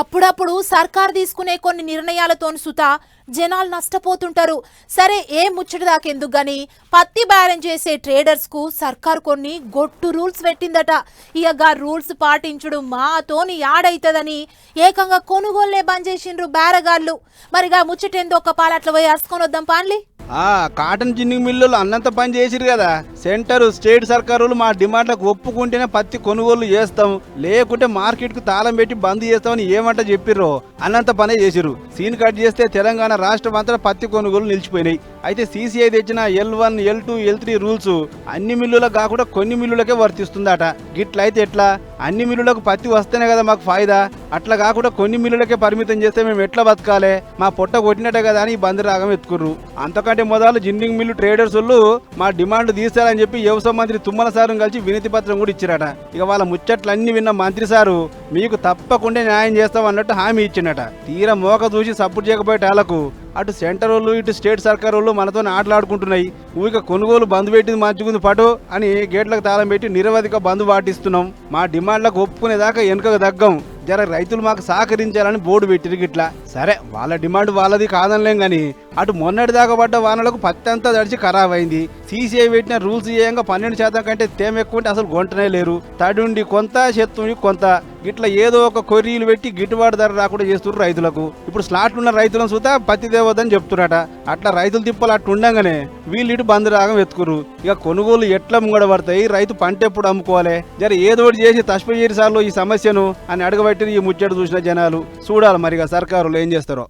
అప్పుడప్పుడు సర్కార్ తీసుకునే కొన్ని నిర్ణయాలతో సుత జనాలు నష్టపోతుంటారు. సరే ఏ ముచ్చట దాకెందుకు గాని పత్తి బేరం చేసే ట్రేడర్స్కు సర్కార్ కొన్ని గొట్టు రూల్స్ పెట్టిందట. ఇక రూల్స్ పాటించుడు మాతోని యాడైతదని ఏకంగా కొనుగోళ్ళే బంద్ చేసిండ్రు బేరగాళ్ళు. మరిగా ముచ్చటేందో ఒక పాలట్ల పోయి అసుకొని వద్దాం పాన్లీ. కాటన్ జిన్నింగ్ మిల్లులు అన్నంత పని చేసిరు కదా. సెంటర్ స్టేట్ సర్కారులు మా డిమాండ్లకు ఒప్పుకుంటేనే పత్తి కొనుగోలు చేస్తాం. లేకుంటే మార్కెట్కు తాళం పెట్టి బంద్ చేస్తామని ఏమంట చెప్పిర్రో. అన్నంత పనే చేసిరు సీన్ కట్ చేస్తే తెలంగాణ రాష్ట్రం అంతా పత్తి కొనుగోలు నిలిచిపోయినాయి. అయితే సీసీఐ తెచ్చిన L one L two L three rules అన్ని మిల్లులకు కాకుండా కొన్ని మిల్లులకే వర్తిస్తుందట. గిట్లయితే ఎట్లా? అన్ని మిల్లులకు పత్తి వస్తేనే కదా మాకు ఫాయిదా. అట్లా కాకుండా కొన్ని మిల్లులకే పరిమితం చేస్తే మేము ఎట్లా బతకాలే? మా పొట్ట కొట్టినట్టే కదా అని ఈ బంద్ రాగం ఎత్తుకుర్రు. అంతకంటే మొదలు జిన్నింగ్ మిల్లు ట్రేడర్స్ వాళ్ళు మా డిమాండ్ తీస్తారని చెప్పి వ్యవసాయ మంత్రి తుమ్మల సారు కలిసి వినతి పత్రం కూడా ఇచ్చారట. ఇక వాళ్ళ ముచ్చట్లన్నీ విన్న మంత్రి సారు మీకు తప్పకుండా న్యాయం చేస్తాం అన్నట్టు హామీ ఇచ్చిండట తీర మోక చూసి సపోర్ట్ చేయకపోయేటాలకు అటు సెంటర్ వాళ్ళు ఇటు స్టేట్ సర్కార్ వాళ్ళు మనతో ఆటలాడుకుంటున్నాయి. ఊరిక కొనుగోలు బంద్ పెట్టింది మంచుకుంది పటు అని గేట్లకు తాళం పెట్టి నిరవధిక బంద్ పాటిస్తున్నాం. మా డిమాండ్లకు ఒప్పుకునేదాకా వెనుకకు తగ్గం. జర రైతులు మాకు సహకరించాలని బోర్డు పెట్టిరు గిట్లా. సరే వాళ్ళ డిమాండ్ వాళ్ళది కాదనలేం కానీ అటు మొన్నటి దాకా పడ్డ వానలకు పత్తి అంతా తడిచి ఖరాబ్ అయింది. సీసీఐ పెట్టిన రూల్స్ చేయంగా పన్నెండు శాతం కంటే తేమ ఎక్కువ ఉంటే అసలు కొంటనే లేరు. తడి కొంత చెత్తుండి కొంత. ఇట్లా ఏదో ఒక కొర్రీలు పెట్టి గిట్టుబాటు ధర రాకుండా చేస్తున్నారు రైతులకు. ఇప్పుడు స్లాట్లు ఉన్న రైతులను చూతా పత్తి దేవద్దని చెప్తున్నారట అట్లా రైతులు తిప్పలు అట్టు ఉండగానే వీళ్ళు ఇటు బంద్ రాగం ఎత్తుకురు ఇక కొనుగోలు ఎట్లా ముంగడబడతాయి? రైతు పంట ఎప్పుడు అమ్ముకోవాలి? జర ఏదో ఒకటి చేసి తష్పజేరి సార్లు ఈ సమస్యను అని అడగబెట్టిన ఈ ముచ్చట చూసిన జనాలు. చూడాలి మరిగా సర్కారులు ఏం చేస్తారో.